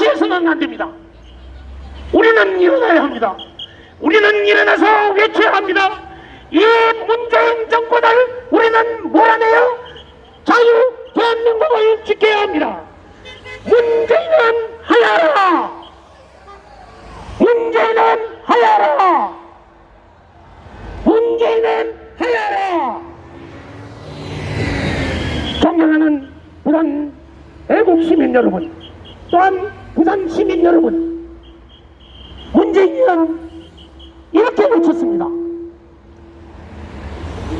무시해서는 안 됩니다. 우리는 일어나야 합니다. 우리는 일어나서 외쳐야 합니다. 이 문재인 정권을 우리는 몰아내요. 자유 대한민국을 지켜야 합니다. 문재인은 하야라! 문재인은 하야라! 문재인은 하야라! 존경하는 부산 애국 시민 여러분, 또한 부산 시민 여러분, 문재인은 이렇게 외쳤습니다.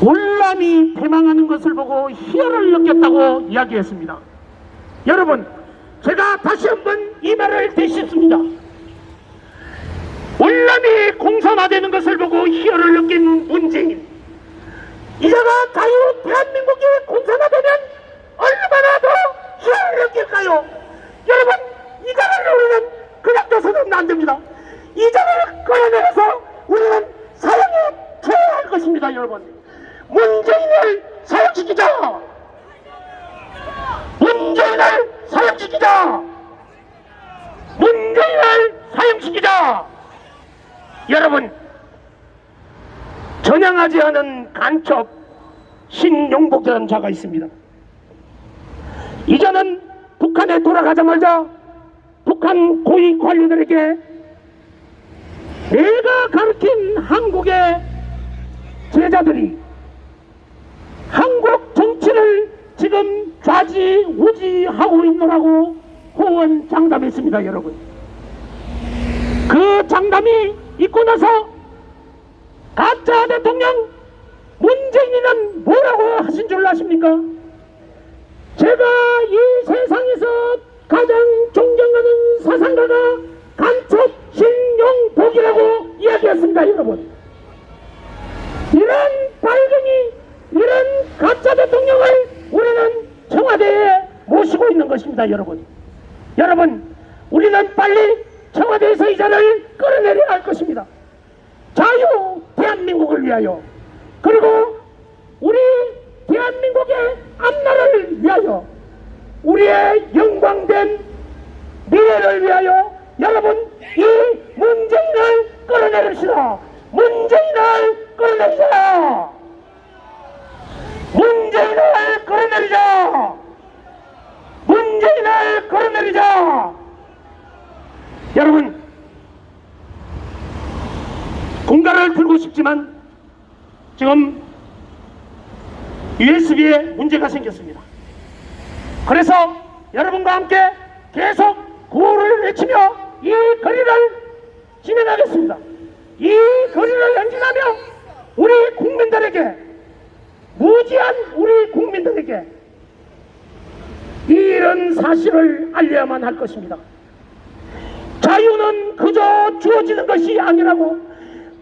월남이 패망하는 것을 보고 희열을 느꼈다고 이야기했습니다. 여러분, 제가 다시 한번 이 말을 되씹습니다. 월남이 공산화되는 것을 보고 희열을 느낀 문재인. 이제가 자유 대한민국이 공산화되면 얼마나 더 희열을 느낄까요? 여러분, 이자를 우리는 그냥 둬서는 안 됩니다. 이자를 끌어내서 우리는 사형에 처해야 할 것입니다, 여러분. 문재인을 사형시키자! 문재인을 사형시키자! 문재인을 사형시키자! 여러분, 전향하지 않은 간첩 신용복이라는 자가 있습니다. 이전은 북한에 돌아가자마자 북한 고위 관료들에게 내가 가르친 한국의 제자들이 한국 정치를 지금 좌지우지하고 있노라고 호언 장담했습니다, 여러분. 그 장담이 있고 나서 가짜 대통령 문재인이는 뭐라고 하신 줄 아십니까? 제가 이 세상에서 가장 존경하는 사상가가 간첩 신용복이라고 이야기했습니다, 여러분. 이런 발등이 이런 가짜 대통령을 우리는 청와대에 모시고 있는 것입니다, 여러분. 여러분, 우리는 빨리 청와대에서 이 자를 끌어내려야 할 것입니다. 자유 대한민국을 위하여 그리고 우리 대한민국의 앞날을 위하여 우리의 미래를 위하여 여러분 이 문재인을 끌어내립시다. 문재인을 끌어내리자. 문재인을 끌어내리자. 문재인을 끌어내리자. 여러분 공가를 들고 싶지만 지금 USB에 문제가 생겼습니다. 그래서 여러분과 함께 계속 구호를 외치며 이 거리를 진행하겠습니다. 이 거리를 연진하며 우리 국민들에게 무지한 우리 국민들에게 이런 사실을 알려야만 할 것입니다. 자유는 그저 주어지는 것이 아니라고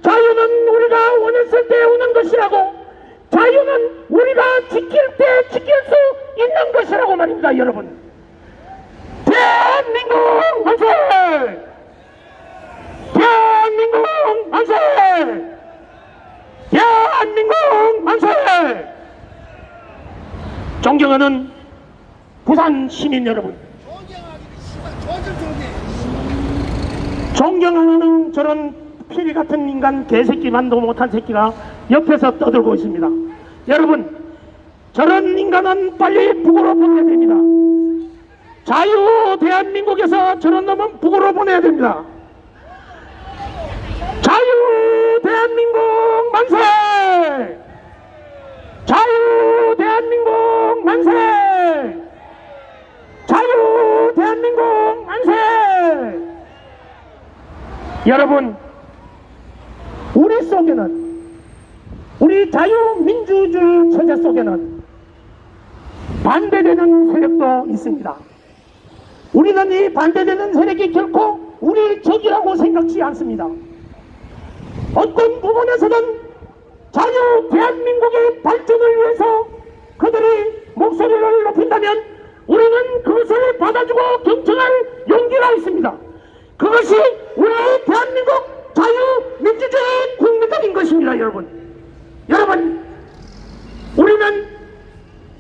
자유는 우리가 원했을 때 오는 것이라고 자유는 우리가 지킬 때 지킬 수 있는 것이라고 말입니다 여러분 대 한민국 만세 대한민국 만세 대한민국 만세 존경하는 부산 시민 여러분. 존경하는 저런 피리 같은 인간 개새끼만도 못한 새끼가 옆에서 떠들고 있습니다. 여러분, 저런 인간은 빨리 북으로 보내야 됩니다. 자유 대한민국에서 저런 놈은 북으로 보내야 됩니다. 자유 대한민국 만세! 자유 대한민국 만세! 자유 대한민국 만세! 여러분, 우리 속에는 우리 자유민주주의 체제 속에는 반대되는 세력도 있습니다. 우리는 이 반대되는 세력이 결코 우리 적이라고 생각지 않습니다. 어떤 부분에서는 자유 대한민국의 발전을 위해서 그들이 목소리를 높인다면 우리는 그것을 받아주고 경청할 용기가 있습니다. 그것이 우리 대한민국 자유민주주의 국민들인 것입니다, 여러분. 여러분, 우리는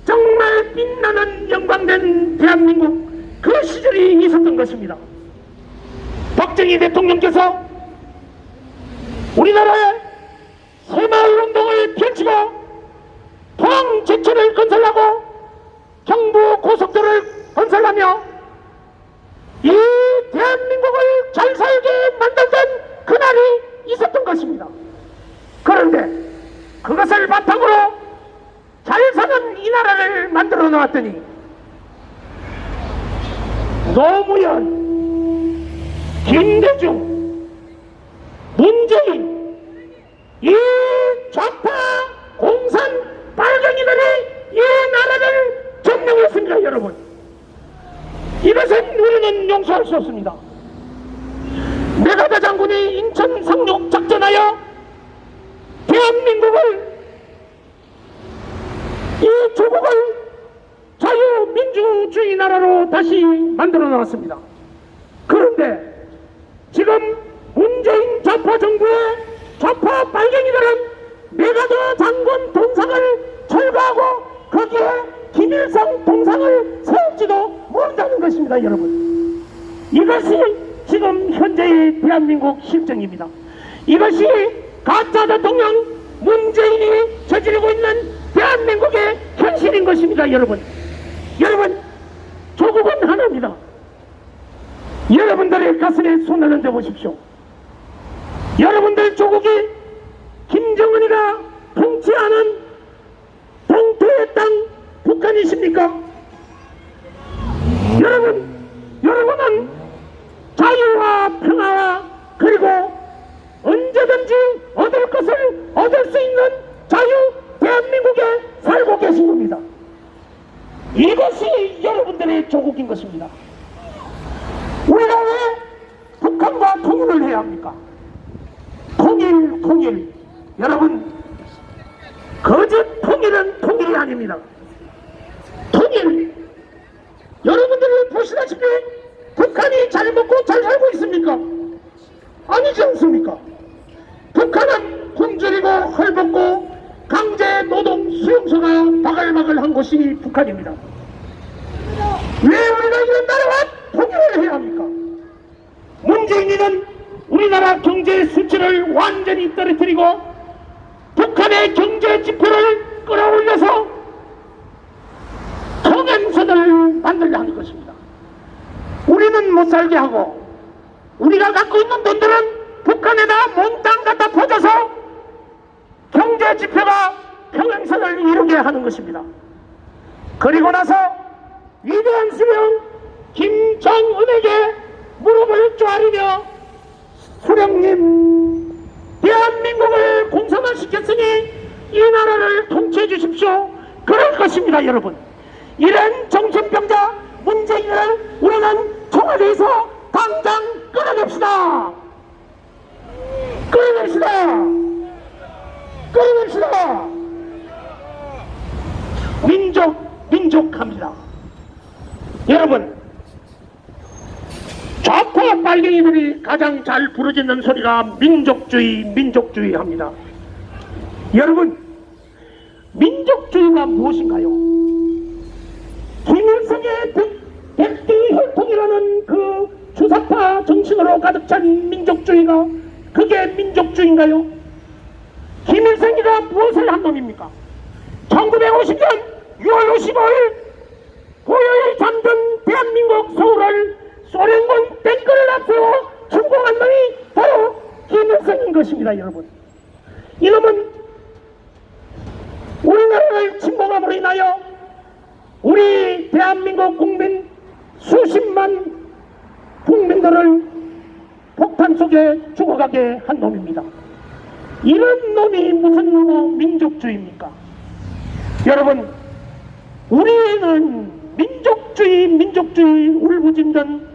정말 빛나는 영광된 대한민국 그 시절이 있었던 것입니다. 박정희 대통령께서 우리나라에 새마을 운동을 펼치고 포항 제철을 건설하고 경부 고속도로를 건설하며 이 대한민국을 잘 살게 만들던 그날이 있었던 것입니다. 그런데 그것을 바탕으로 잘 사는 이 나라를 만들어 놓았더니 노무현, 김대중, 문재인 이 좌파 공산 빨갱이들이 이 나라를 점령했습니다 여러분. 이것은 우리는 용서할 수 없습니다. 메가다 장군이 인천 상륙 작전하여 대한민국을 이 조국을 자유민주주의 나라로 다시 만들어 나왔습니다. 그런데 지금 문재인 좌파 정부의 좌파 빨갱이들은 메가더 장군 동상을 철거하고 거기에 김일성 동상을 세울지도 모른다는 것입니다, 여러분. 이것이 지금 현재의 대한민국 실정입니다. 이것이 가짜 대통령 문재인이 저지르고 있는 대한민국의 현실인 것입니다, 여러분. 여러분, 조국은 하나입니다. 여러분들의 가슴에 손을 얹어 보십시오. 여러분들 조국이 김정은이가 통치하는 동토의 땅 북한이십니까? 여러분, 여러분은 자유와 평화와 그리고 언제든지 얻을 것을 얻을 수 있는 자유 대한민국에 살고 계신 겁니다. 이것이 여러분들의 조국인 것입니다. 우리가 왜 북한과 통일을 해야 합니까? 통일, 통일. 여러분, 거짓 통일은 통일이 아닙니다. 통일. 여러분들이 보시다시피 북한이 잘 먹고 잘 살고 있습니까? 아니지 않습니까? 북한은 굶주리고 헐벗고 강제 노동 수용소가 바글바글한 곳이 북한입니다. 왜 우리가 이런 나라와 통일을 해야 합니까? 문재인이는 우리나라 경제 수치를 완전히 떨어뜨리고 북한의 경제 지표를 끌어올려서 통행선을 만들려 하는 것입니다. 우리는 못 살게 하고 우리가 갖고 있는 돈들은 북한에다 몽땅 갖다 퍼져서 경제 지표가 평행선을 이루게 하는 것입니다. 그리고 나서 위대한 수령 김정은에게 무릎을 쪼아리며 수령님 대한민국을 공산화시켰으니 이 나라를 통치해 주십시오. 그럴 것입니다, 여러분. 이런 정신병자 문재인을 우리는 청와대에서 당장 끌어냅시다. 끌어냅시다. 민족, 민족합니다. 여러분, 좌파 빨갱이들이 가장 잘 부르짖는 소리가 민족주의, 민족주의 합니다. 여러분, 민족주의가 무엇인가요? 김일성의 백- 백두혈통이라는 그 주사파 정신으로 가득 찬 민족주의가 그게 민족주의인가요? 김일성이가 무엇을 한 놈입니까? 1950년 6월 55일 고요히 잠든 대한민국 서울을 소련군 탱크를 앞세워 침공한 놈이 바로 김일성인 것입니다, 여러분. 이놈은 우리나라를 침공함으로 인하여 우리 대한민국 국민 수십만 국민들을 폭탄 속에 죽어가게 한 놈입니다. 이런 놈이 무슨 놈의 민족주의입니까? 여러분, 우리는 민족주의, 민족주의 울부짖는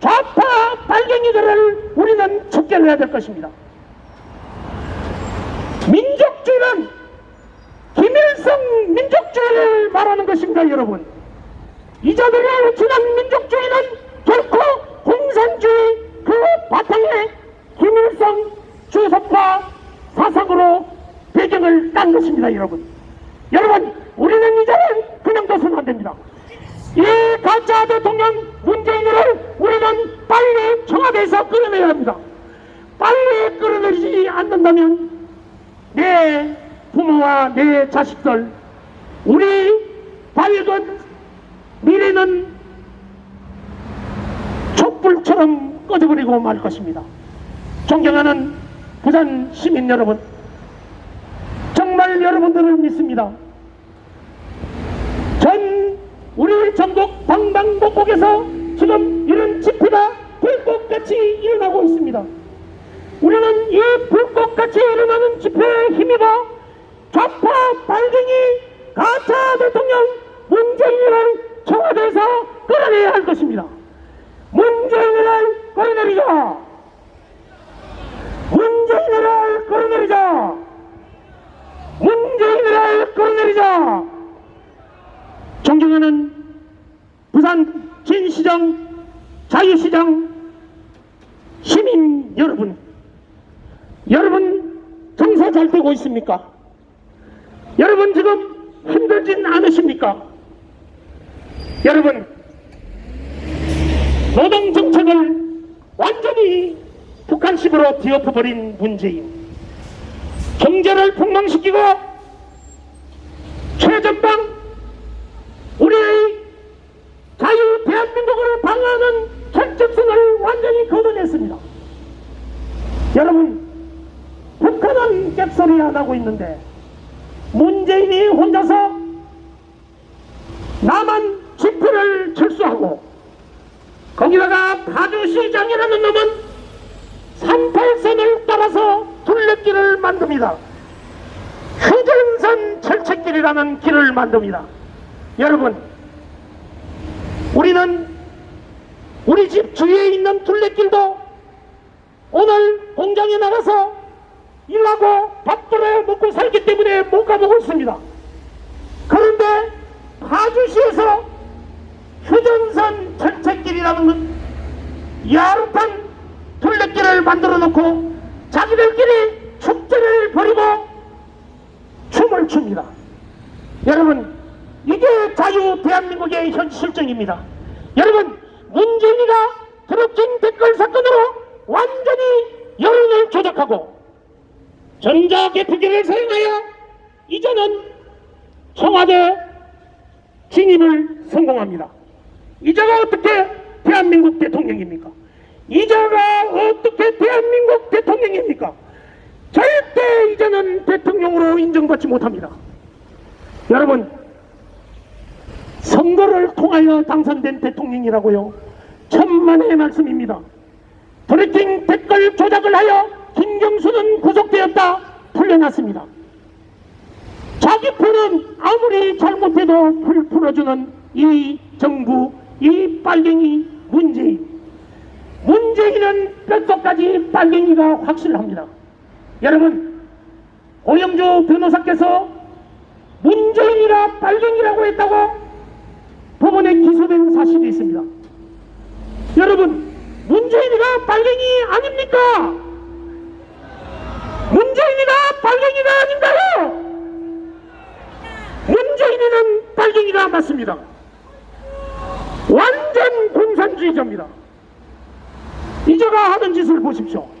좌파 빨갱이들을 우리는 척결 해야 될 것입니다. 민족주의는 김일성 민족주의를 말하는 것입니다, 여러분. 이자들이 지난 민족주의는 결코 공산주의 그 바탕에 김일성 주석파 사상으로 배경을 딴 것입니다, 여러분. 여러분, 우리는 이제는 그냥 둬서는 안 됩니다. 이 가짜 대통령 문재인을 우리는 빨리 청와대에서 끌어내 합니다. 빨리 끌어내리지 않는다면 내 부모와 내 자식들, 우리 밝은 미래는 촛불처럼 꺼져버리고 말 것입니다. 존경하는 부산 시민 여러분, 여러분들을 믿습니다. 전 우리 전국 방방곡곡에서 지금 이런 집회가 불꽃같이 일어나고 있습니다. 우리는 이 불꽃같이 일어나는 집회에 힘입어 좌파 발갱이 가짜 대통령 문재인을 청와대에서 끌어내야 할 것입니다. 문재인을 끌어내리자! 문재인을 끌어내리자! 끌어내리자! 존경하는 부산 진시장 자유시장 시민 여러분 여러분 정사 잘 되고 있습니까? 여러분 지금 힘들진 않으십니까? 여러분 노동 정책을 완전히 북한식으로 뒤엎어버린 문재인 경제를 폭망시키고 최전방 우리의 자유 대한민국을 방어하는 결정성을 완전히 거둬냈습니다. 여러분, 북한은 깹소리 안 하고 있는데 문재인이 혼자서 남한 집회를 철수하고 거기다가 파주시장이라는 놈은 38선을 따라서 둘레길을 만듭니다. 휴전선 철책길이라는 길을 만듭니다. 여러분, 우리는 우리 집 주위에 있는 둘레길도 오늘 공장에 나가서 일하고 밥 벌어 먹고 살기 때문에 못 가보고 있습니다. 그런데 파주시에서 휴전선 철책길이라는 건 야릇한 둘레길을 만들어 놓고 자기들끼리 축제를 벌이고 춤을 춥니다. 여러분, 이게 자유 대한민국의 현 실정입니다. 여러분, 문재인이가 드럽긴 댓글 사건으로 완전히 여론을 조작하고 전자개표기를 사용하여 이제는 청와대 진입을 성공합니다. 이자가 어떻게 대한민국 대통령입니까? 이자가 어떻게 대한민국 대통령입니까? 절대 이제는 대통령으로 인정받지 못합니다. 여러분, 선거를 통하여 당선된 대통령이라고요. 천만의 말씀입니다. 브레이킹 댓글 조작을 하여 김경수는 구속되었다 풀려났습니다. 자기 편은 아무리 잘못해도 풀, 풀어주는 이 정부, 이 빨갱이 문재인. 문재인은 뼛속까지 빨갱이가 확실합니다. 여러분, 오영주 변호사께서 문재인이라 빨갱이라고 했다고 법원에 기소된 사실이 있습니다. 여러분, 문재인이가 빨갱이 아닙니까? 문재인이가 빨갱이가 아닌가요? 문재인이는 빨갱이가 맞습니다. 완전 공산주의자입니다. 이제가 하는 짓을 보십시오.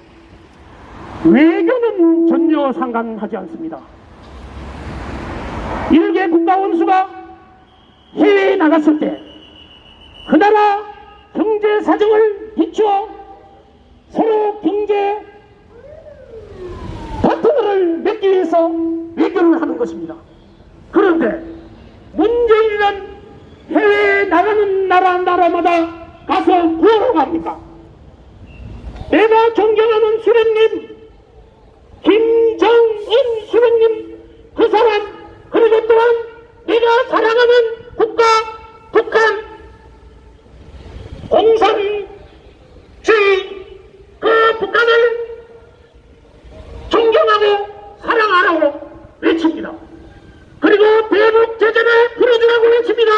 외교는 전혀 상관하지 않습니다. 일개 국가 원수가 해외에 나갔을 때 그 나라 경제 사정을 비추어 서로 경제 파트너를 맺기 위해서 외교를 하는 것입니다. 그런데 문재인은 해외에 나가는 나라 나라마다 가서 구하러 갑니까? 내가 존경하는 수령님 김정은 수령님 그 사람 그리고 또한 내가 사랑하는 국가 북한 공산주의 그 북한을 존경하고 사랑하라고 외칩니다. 그리고 대북 제재를 풀어주라고 외칩니다.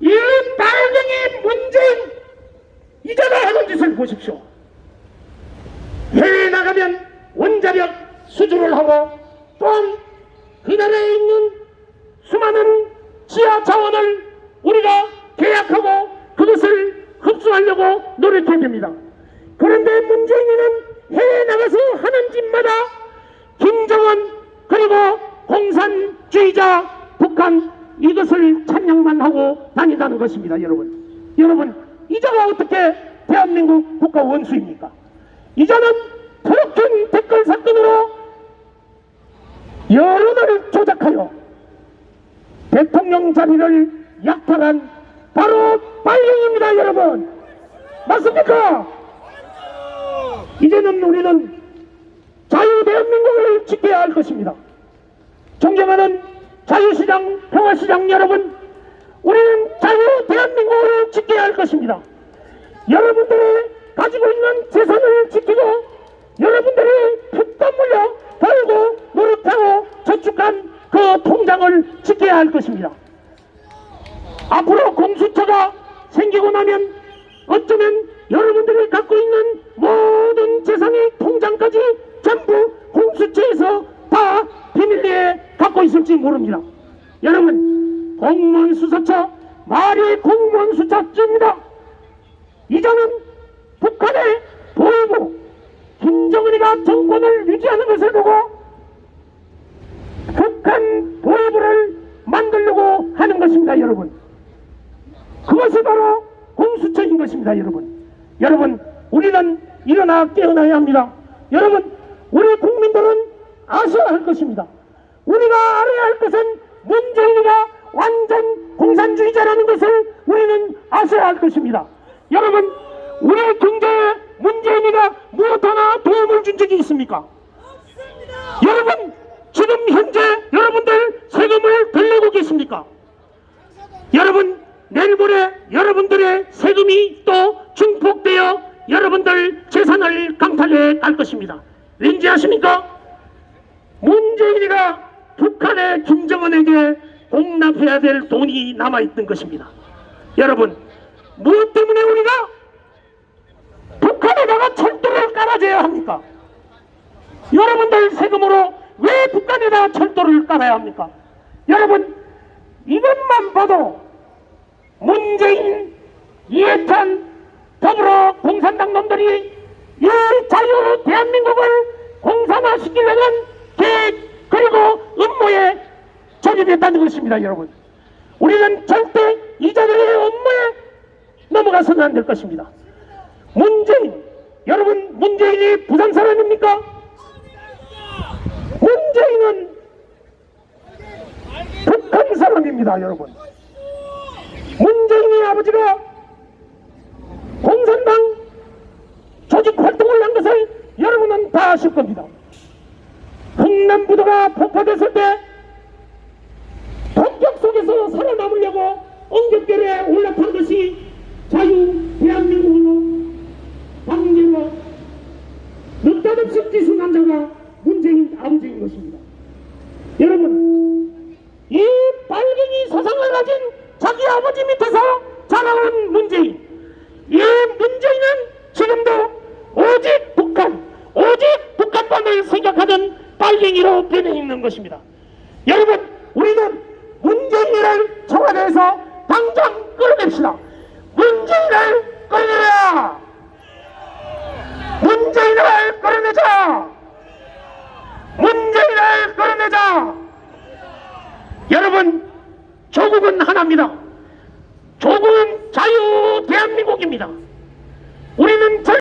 이 빨갱이 문재인 이자가 하는 짓을 보십시오. 해외에 나가면 원자력 수주를 하고 또한 그 나라에 있는 수많은 지하 자원을 우리가 계약하고 그것을 흡수하려고 노력해야 됩니다. 그런데 문재인은 해외 나가서 하는 짓마다 김정은 그리고 공산주의자 북한 이것을 찬양만 하고 다닌다는 것입니다 여러분 여러분 이자가 어떻게 대한민국 국가 원수입니까 이자는 그렇게 댓글 사건으로 여론을 조작하여 대통령 자리를 약탈한 바로 빨갱입니다 여러분 맞습니까? 이제는 우리는 자유 대한민국을 지켜야 할 것입니다. 존경하는 자유시장, 평화시장 여러분, 우리는 자유 대한민국을 지켜야 할 것입니다. 여러분들이 가지고 있는 재산을 지키고 여러분들이 풋돈 물려 벌고 노력하고 저축한 그 통장을 지켜야 할 것입니다. 앞으로 공수처가 생기고 나면 어쩌면 여러분들이 갖고 있는 모든 재산의 통장까지 전부 공수처에서 다 비밀리에 갖고 있을지 모릅니다. 여러분, 공무원 수사처, 말이 공무원 수사처입니다. 이전은 북한의 보이고 김정은이가 정권을 유지하는 것을 보고 북한 보이부를 만들려고 하는 것입니다, 여러분. 그것이 바로 공수처인 것입니다, 여러분. 여러분, 우리는 일어나 깨어나야 합니다. 여러분, 우리 국민들은 아셔야 할 것입니다. 우리가 알아야 할 것은 문재인이가 완전 공산주의자라는 것을 우리는 아셔야 할 것입니다. 여러분, 우리 경제에 문재인이가 무엇 하나 도움을 준 적이 있습니까? 여러분, 지금 현재 여러분들 세금을 덜 내고 계십니까? 여러분 내일 모레 여러분들의 세금이 또 증폭되어 여러분들 재산을 강탈해 갈 것입니다. 왠지 아십니까? 문재인이가 북한의 김정은에게 공납해야 될 돈이 남아있던 것입니다. 여러분 무엇 때문에 우리가 북한에다가 철도를 깔아줘야 합니까? 여러분들 세금으로 왜 북한에다가 철도를 깔아야 합니까? 여러분 이것만 봐도 문재인, 이해찬, 더불어 공산당 놈들이 이 자유 대한민국을 공산화시키려는 계획 그리고 음모에 저지됐다는 것입니다 여러분 우리는 절대 이자들의 음모에 넘어가서는 안 될 것입니다 문재인 여러분 문재인이 부산 사람입니까? 문재인은 사람입니다 여러분 문재인의 아버지가 공산당 조직 활동을 한 것을 여러분은 다 아실 겁니다. 흥남부도가 폭파됐을 때 폭격 속에서 살아남으려고 엉겹결에 올라탄 것이 자유 대한민국으로 방제로 느닷없이 뛰수 남자가 문재인 아버지인 것입니다. 여러분 이 빨갱이 사상을 가진 자기 아버지 밑에서 자라온 문재인. 이 문재인은 지금도 오직 북한 오직 북한만을 생각하는 빨갱이로 변해 있는 것입니다. 여러분 우리는 문재인을 청와대에서 당장 끌어냅시다. 문재인을 끌어내라! 문재인을 끌어내자! 문재인을 끌어내자! 여러분 조국은 하나입니다. 조국은 자유 대한민국입니다. 우리는 절